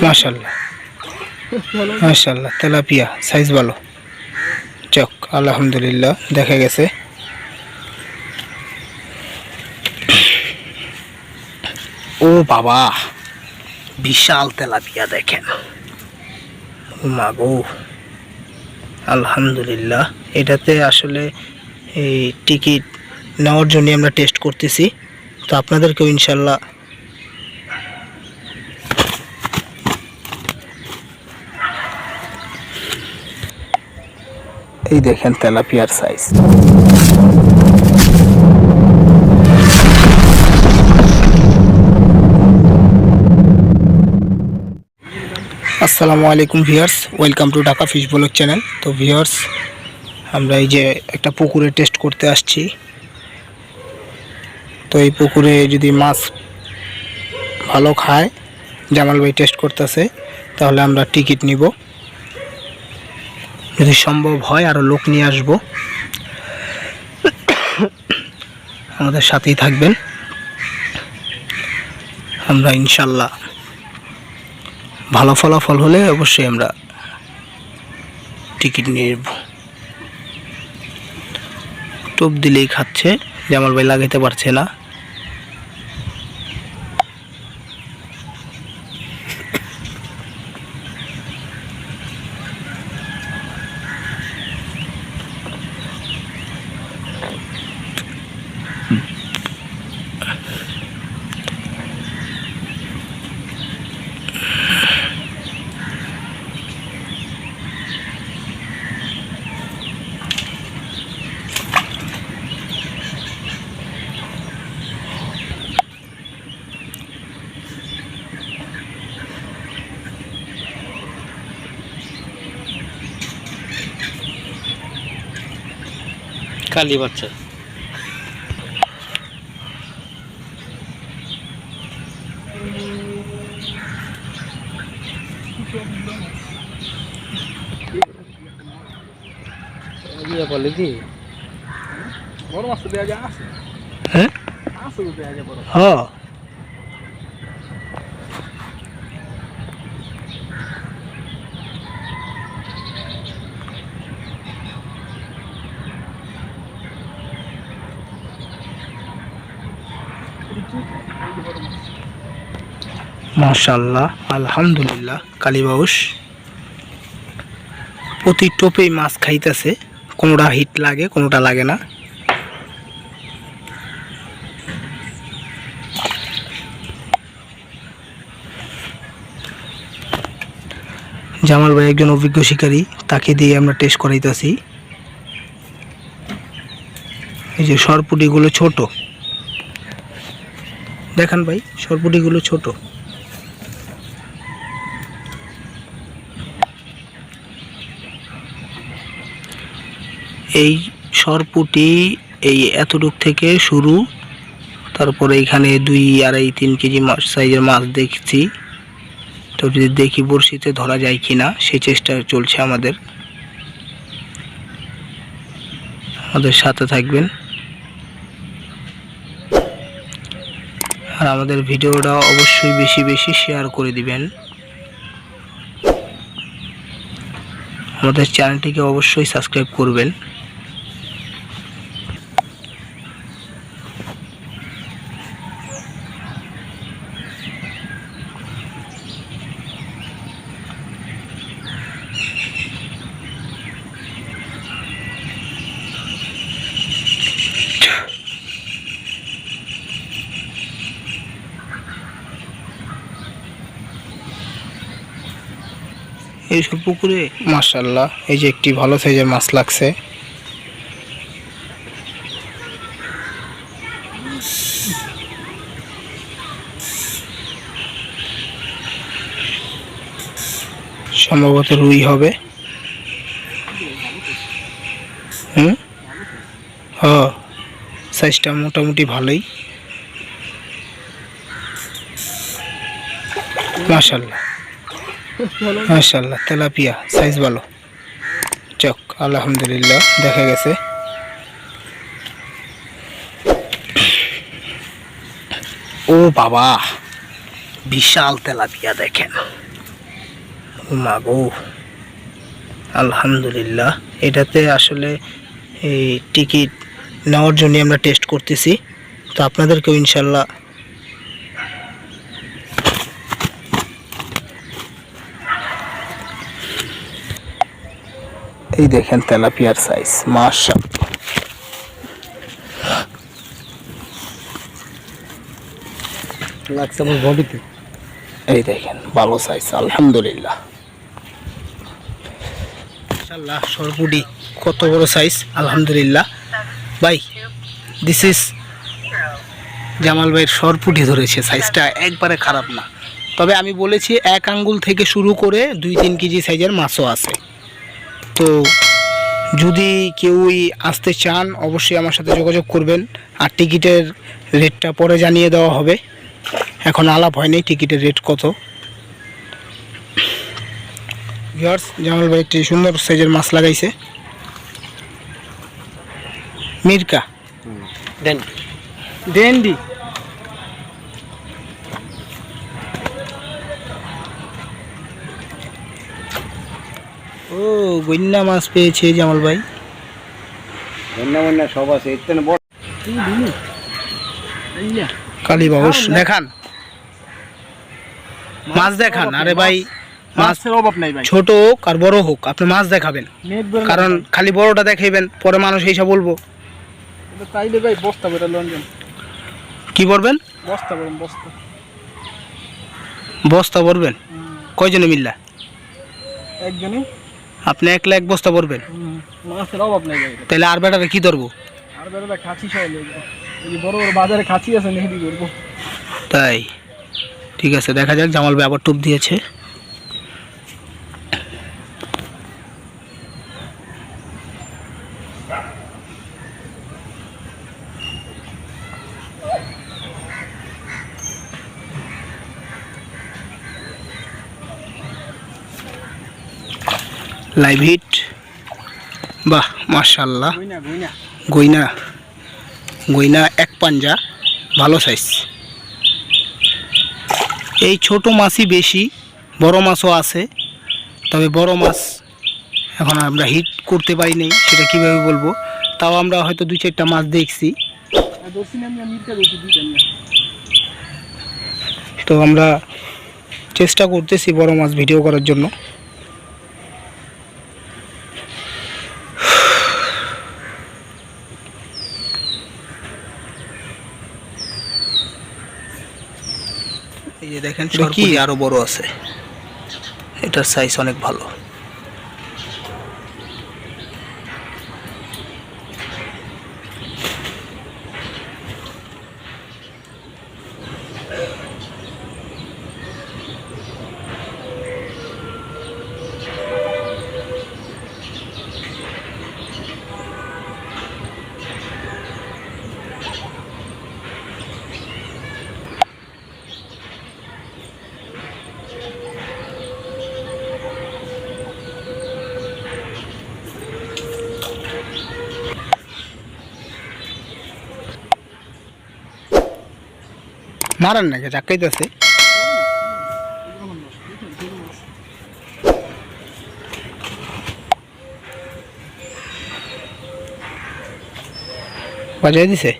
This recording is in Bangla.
মাশাল্লাহ মাশাল্লাহ তেলাপিয়া, সাইজ ভালো। চক আলহামদুলিল্লাহ, দেখা গেছে। ও বাবা, বিশাল তেলাপিয়া দেখেন। ও মা গো। আলহামদুলিল্লাহ, এটাতে আসলে এই টিকিট নেওয়ার জন্য আমরা টেস্ট করতেছি। তো আপনাদেরকেও ইনশাল্লাহ এই দেখেন তেলাপিয়ার সাইজ আসসালামু আলাইকুম viewers, welcome to Dhaka fish blog channel. তো ভিউয়ার্স, আমরা এই যে একটা পুকুরে টেস্ট করতে আসছি। তো এই পুকুরে যদি মাছ ভালো খায়, জামাল ভাই টেস্ট করতেছে, তাহলে আমরা টিকিট নিব। যদি সম্ভব হয় আরও লোক নিয়ে আসব। আমাদের সাথেই থাকবেন। আমরা ইনশাল্লাহ ভালো ফলাফল হলে অবশ্যই আমরা টিকিট নিয়ে নেব। টোপ দিলেই খাচ্ছে, জামাল ভাই লাগাইতে পারছে না। কালি বাচ্চা। বলে কি? বড় মাছ তো দেওয়া যায় আছে হ্যাঁ হ্যাঁ মাশাল্লাহ আলহামদুলিল্লাহ কালীবাউস প্রতি টোপেই মাছ খাইতেছে, কোনোটা হিট লাগে, কোনোটা লাগে না। জামাল ভাই একজন অভিজ্ঞ শিকারী, তাকে দিয়ে আমরা টেস্ট করাইতেছি। এই যে সরপুটিগুলো ছোট। দেখান ভাই, সরপুটিগুলো ছোট। এই সরপুটি এই এতটুক থেকে শুরু। তারপরে এখানে দুই আড়াই তিন কেজি সাইজের মাছ দেখছি। তো যদি দেখি বড়শিতে ধরা যায় কি না সেই চেষ্টা চলছে আমাদের। আমাদের সাথে থাকবেন। আর আমাদের ভিডিওটা অবশ্যই বেশি বেশি শেয়ার করে দিবেন। আমাদের চ্যানেলটিকে অবশ্যই সাবস্ক্রাইব করবেন। এইসব পুকুরে? মাশাল্লাহ এই যে একটি ভালো সাইজের মাছ লাগছে। সম্ভবত রুই হবে। হুম? হ, সাইজটা মোটামুটি ভালোই। মাশাল্লাহ মাশাল্লাহ তেলাপিয়া সাইজ ভালো। চক আলহামদুলিল্লাহ, দেখা গেছে। ও বাবা, বিশাল তেলাপিয়া দেখেন। আলহামদুলিল্লাহ, এটাতে আসলে এই টিকিট নেওয়ার জন্য আমরা টেস্ট করতেছি। তো আপনাদেরকেও ইনশাল্লাহ এই দেখেন তেলাপিয়ার সাইজ মাশা লাগছে আমার বডিতে। এই দেখেন ভালো সাইজ আলহামদুলিল্লাহ। মাশাআল্লাহ সরপুডি কত বড় সাইজ আলহামদুলিল্লাহ। ভাই দিস ইজ জামাল ভাইয়ের সরপুটি ধরেছে সাইজটা একবারে খারাপ না। তবে আমি বলেছি এক আঙ্গুল থেকে শুরু করে দুই তিন কেজি সাইজের মাছও আছে। তো যদি কেউই আসতে চান অবশ্যই আমার সাথে যোগাযোগ করবেন। আর টিকিটের রেটটা পরে জানিয়ে দেওয়া হবে। এখন আলাপ হয়নি টিকিটের রেট কত। ভিউয়ার্স জামাল ভাই একটি সুন্দর সাইজের মাছ লাগাইছে। মির্কা। দেন। দেন ডেন্ডি ও গন্যা মাছ পেয়েছে জামাল ভাই। বন্যা বন্যা সব আছে এর বড় কালী বাবুস দেখান। মাছ দেখান। আরে ভাই মাছের অভাব নাই ভাই। ছোট হোক আর বড় হোক আপনি মাছ দেখাবেন। কারণ খালি বড়টা দেখাইবেন পরে মানুষ এইসব বলব। তাইলে ভাই বস্তা বেটা লঞ্জন কি করবেন বস্তা বেরোন বস্তা। বস্তা ভরবেন কয়জনে মিল্লা? একজনই। আপনি এক লাখ বস্তা পড়বেন মাছের অভাব নাই তাহলে আর বেটারে কি ধরবো? আর সহ বড় বড় বাজারে আছে করব। তাই ঠিক আছে দেখা যাক জামাল ব্যাপার টুপ দিয়েছে। Live hit. বাহ মাশাল্লাহ গুইনা গুইনা এক পাঞ্জা, ভালো সাইজ এই ছোট মাছই বেশি, বড় মাছও আছে। তবে বড় মাছ এখন আমরা হিট করতে পারি নাই, সেটা কীভাবে বলব? তাও আমরা হয়তো দুই চারটা মাছ দেখছি। তো আমরা চেষ্টা করতেছি বড় মাছ ভিডিও করার জন্য। এই যে দেখেন কি? আরও বড় আছে। এটার সাইজ অনেক ভালো। মারান নাকি? চাকাইতেছে বাজায় দিছে?